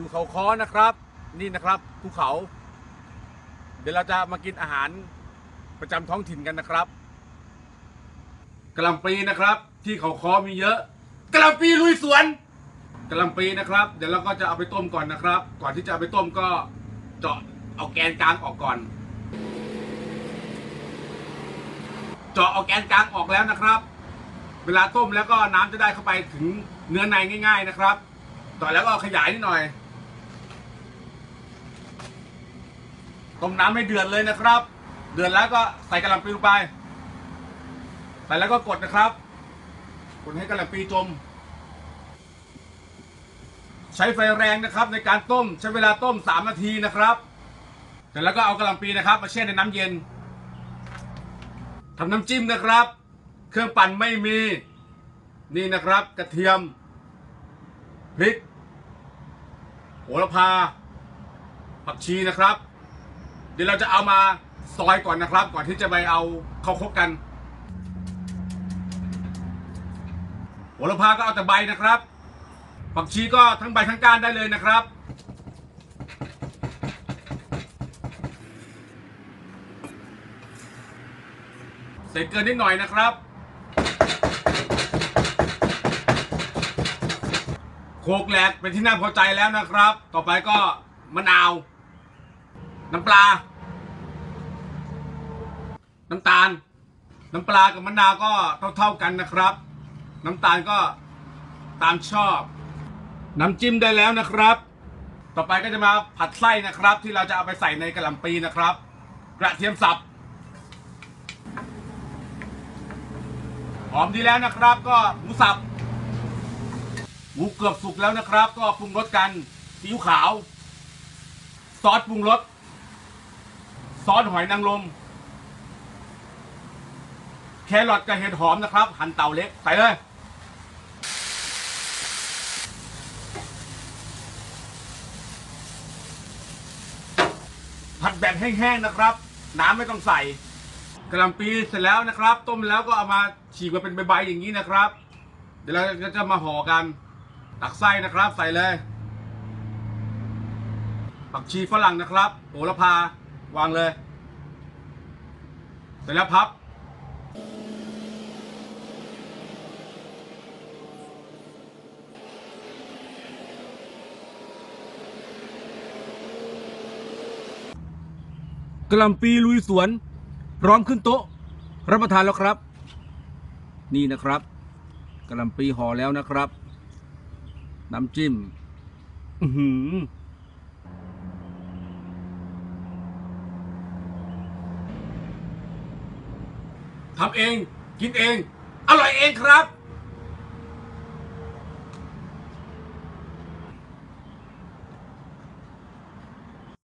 อยู่เขาค้อนะครับนี่นะครับภูเขา เดี๋ยวเราจะมากินอาหารประจำท้องถิ่นกันนะครับกะลำปีนะครับ ที่เขาค้อมีเยอะกะลำปีลุยสวนกะลำปีนะครับ เดี๋ยวเราก็จะเอาไปต้มก่อนนะครับ ก่อนที่จะเอาไปต้มก็เจาะเอาแกนกลางออกก่อน เจาะเอาแกนกลางออกแล้วนะครับ เวลาต้มแล้วก็น้ำจะได้เข้าไปถึงเนื้อในง่าย ๆนะครับ ต่อแล้วก็ขยายนิดหน่อย ต้มน้ำให้เดือดเลยนะครับ เดือดแล้วก็ใส่กระหล่ำปีลงไป ใส่แล้วก็กดนะครับ กดให้กระหล่ำปีจม ใช้ไฟแรงนะครับ ในการต้มใช้เวลาต้ม 3 นาทีนะครับเสร็จแล้วก็เอากระหล่ำปีนะครับ มาแช่ในน้ำเย็นทำน้ำจิ้มนะครับ เครื่องปั่นไม่มี นี่นะครับ กระเทียม พริก โหระพา ผักชีนะครับ ดี๋ยวเราจะเอามาซอยก่อนนะครับ ก่อนที่จะไปเอาเขาคลุกกันโหระพาก็เอาแต่ใบนะครับผักชีก็ทั้งใบทั้งก้านได้เลยนะครับเสร็จเกินนิดหน่อยนะครับโคกแหลกเป็นที่น่าพอใจแล้วนะครับ ต่อไปก็มะนาว น้ำปลา น้ำตาล น้ำปลากับมะนาวก็เท่าๆกันนะครับ น้ำตาลก็ตามชอบ น้ำจิ้มได้แล้วนะครับ ต่อไปก็จะมาผัดไส้นะครับ ที่เราจะเอาไปใส่ในกระหล่ำปีนะครับ กระเทียมสับหอมดีแล้วนะครับ ก็หมูสับหมูเกือบสุกแล้วนะครับ ก็ปรุงรสกันซีอิ๊วขาว ซอสปรุงรสซอสหอยนางรม แครอทกับเห็ดหอมนะครับ หั่นเตาเล็กใส่เลยผัดแบบแห้งๆนะครับ น้ำไม่ต้องใส่กระลำปีเสร็จแล้วนะครับ ต้มแล้วก็เอามาฉีกมาเป็นใบๆอย่างนี้นะครับ เดี๋ยวเราจะมาห่อกัน ตักไส้นะครับ ใส่เลยผักชีฝรั่งนะครับโหระพาวางเลย เสร็จแล้วพับ กระลำปีลุยสวน พร้อมขึ้นโต๊ะ รับประทานแล้วครับ นี่นะครับกระลำปีห่อแล้วนะครับ น้ำจิ้ม อือหือ ทำเองกินเอง อร่อยเองครับ